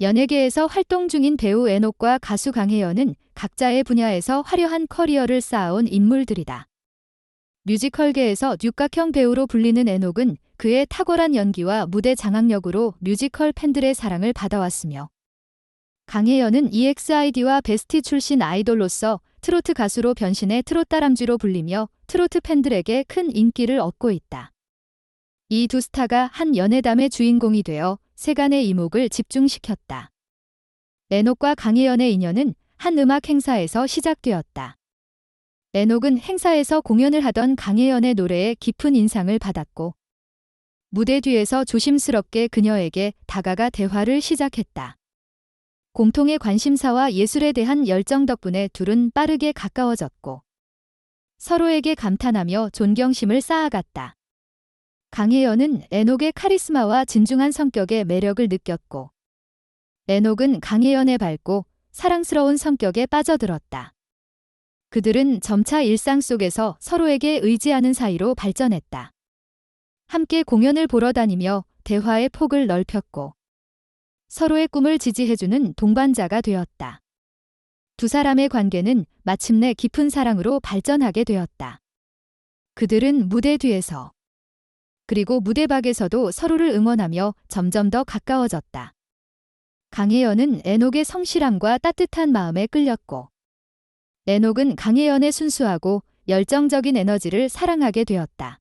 연예계에서 활동 중인 배우 애녹과 가수 강혜연은 각자의 분야에서 화려한 커리어를 쌓아온 인물들이다. 뮤지컬계에서 육각형 배우로 불리는 애녹은 그의 탁월한 연기와 무대 장악력으로 뮤지컬 팬들의 사랑을 받아왔으며 강혜연은 EXID와 베스티 출신 아이돌로서 트로트 가수로 변신해 트롯다람쥐로 불리며 트로트 팬들에게 큰 인기를 얻고 있다. 이 두 스타가 한 연애담의 주인공이 되어 세간의 이목을 집중시켰다. 레녹과 강혜연의 인연은 한 음악 행사에서 시작되었다. 레녹은 행사에서 공연을 하던 강혜연의 노래에 깊은 인상을 받았고 무대 뒤에서 조심스럽게 그녀에게 다가가 대화를 시작했다. 공통의 관심사와 예술에 대한 열정 덕분에 둘은 빠르게 가까워졌고 서로에게 감탄하며 존경심을 쌓아갔다. 강혜연은 레녹의 카리스마와 진중한 성격에 매력을 느꼈고 레녹은 강혜연의 밝고 사랑스러운 성격에 빠져들었다. 그들은 점차 일상 속에서 서로에게 의지하는 사이로 발전했다. 함께 공연을 보러 다니며 대화의 폭을 넓혔고 서로의 꿈을 지지해주는 동반자가 되었다. 두 사람의 관계는 마침내 깊은 사랑으로 발전하게 되었다. 그들은 무대 뒤에서 그리고 무대 밖에서도 서로를 응원하며 점점 더 가까워졌다. 강혜연은 애녹의 성실함과 따뜻한 마음에 끌렸고 애녹은 강혜연의 순수하고 열정적인 에너지를 사랑하게 되었다.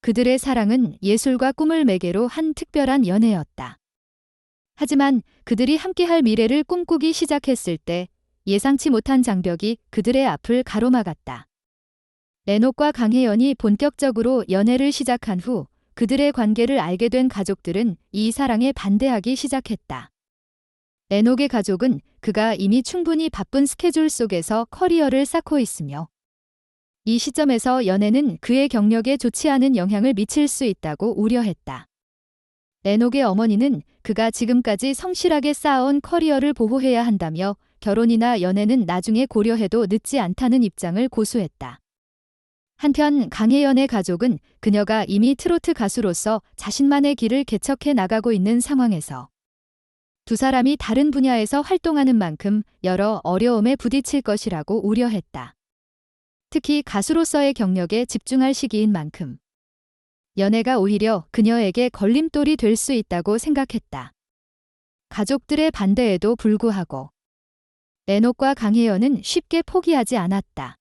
그들의 사랑은 예술과 꿈을 매개로 한 특별한 연애였다. 하지만 그들이 함께할 미래를 꿈꾸기 시작했을 때 예상치 못한 장벽이 그들의 앞을 가로막았다. 레녹과 강혜연이 본격적으로 연애를 시작한 후 그들의 관계를 알게 된 가족들은 이 사랑에 반대하기 시작했다. 레녹의 가족은 그가 이미 충분히 바쁜 스케줄 속에서 커리어를 쌓고 있으며 이 시점에서 연애는 그의 경력에 좋지 않은 영향을 미칠 수 있다고 우려했다. 레녹의 어머니는 그가 지금까지 성실하게 쌓아온 커리어를 보호해야 한다며 결혼이나 연애는 나중에 고려해도 늦지 않다는 입장을 고수했다. 한편 강혜연의 가족은 그녀가 이미 트로트 가수로서 자신만의 길을 개척해 나가고 있는 상황에서 두 사람이 다른 분야에서 활동하는 만큼 여러 어려움에 부딪힐 것이라고 우려했다. 특히 가수로서의 경력에 집중할 시기인 만큼 연애가 오히려 그녀에게 걸림돌이 될 수 있다고 생각했다. 가족들의 반대에도 불구하고 레녹과 강혜연은 쉽게 포기하지 않았다.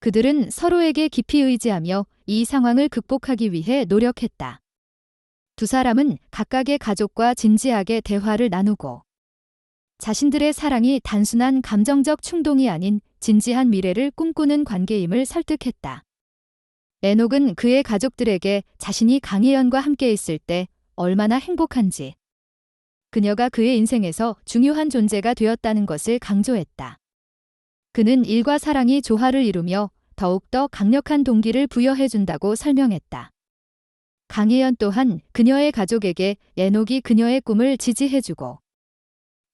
그들은 서로에게 깊이 의지하며 이 상황을 극복하기 위해 노력했다. 두 사람은 각각의 가족과 진지하게 대화를 나누고 자신들의 사랑이 단순한 감정적 충동이 아닌 진지한 미래를 꿈꾸는 관계임을 설득했다. 레녹은 그의 가족들에게 자신이 강혜연과 함께 있을 때 얼마나 행복한지 그녀가 그의 인생에서 중요한 존재가 되었다는 것을 강조했다. 그는 일과 사랑이 조화를 이루며 더욱더 강력한 동기를 부여해준다고 설명했다. 강혜연 또한 그녀의 가족에게 레녹이 그녀의 꿈을 지지해주고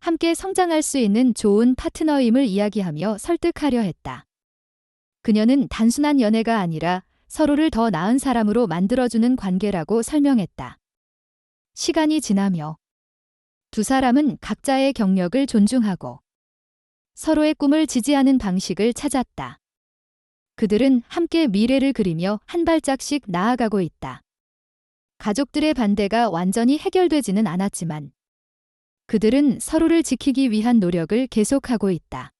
함께 성장할 수 있는 좋은 파트너임을 이야기하며 설득하려 했다. 그녀는 단순한 연애가 아니라 서로를 더 나은 사람으로 만들어주는 관계라고 설명했다. 시간이 지나며 두 사람은 각자의 경력을 존중하고 서로의 꿈을 지지하는 방식을 찾았다. 그들은 함께 미래를 그리며 한 발짝씩 나아가고 있다. 가족들의 반대가 완전히 해결되지는 않았지만 그들은 서로를 지키기 위한 노력을 계속하고 있다.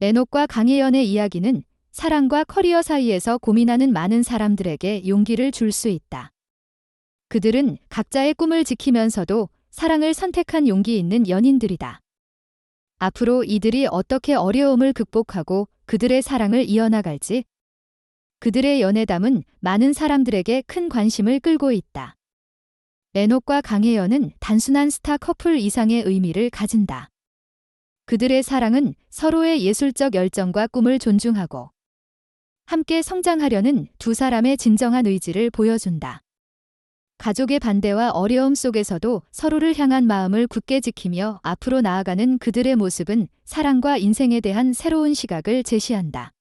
레녹과 강혜연의 이야기는 사랑과 커리어 사이에서 고민하는 많은 사람들에게 용기를 줄 수 있다. 그들은 각자의 꿈을 지키면서도 사랑을 선택한 용기 있는 연인들이다. 앞으로 이들이 어떻게 어려움을 극복하고 그들의 사랑을 이어나갈지 그들의 연애담은 많은 사람들에게 큰 관심을 끌고 있다. 레녹과 강혜연은 단순한 스타 커플 이상의 의미를 가진다. 그들의 사랑은 서로의 예술적 열정과 꿈을 존중하고 함께 성장하려는 두 사람의 진정한 의지를 보여준다. 가족의 반대와 어려움 속에서도 서로를 향한 마음을 굳게 지키며 앞으로 나아가는 그들의 모습은 사랑과 인생에 대한 새로운 시각을 제시한다.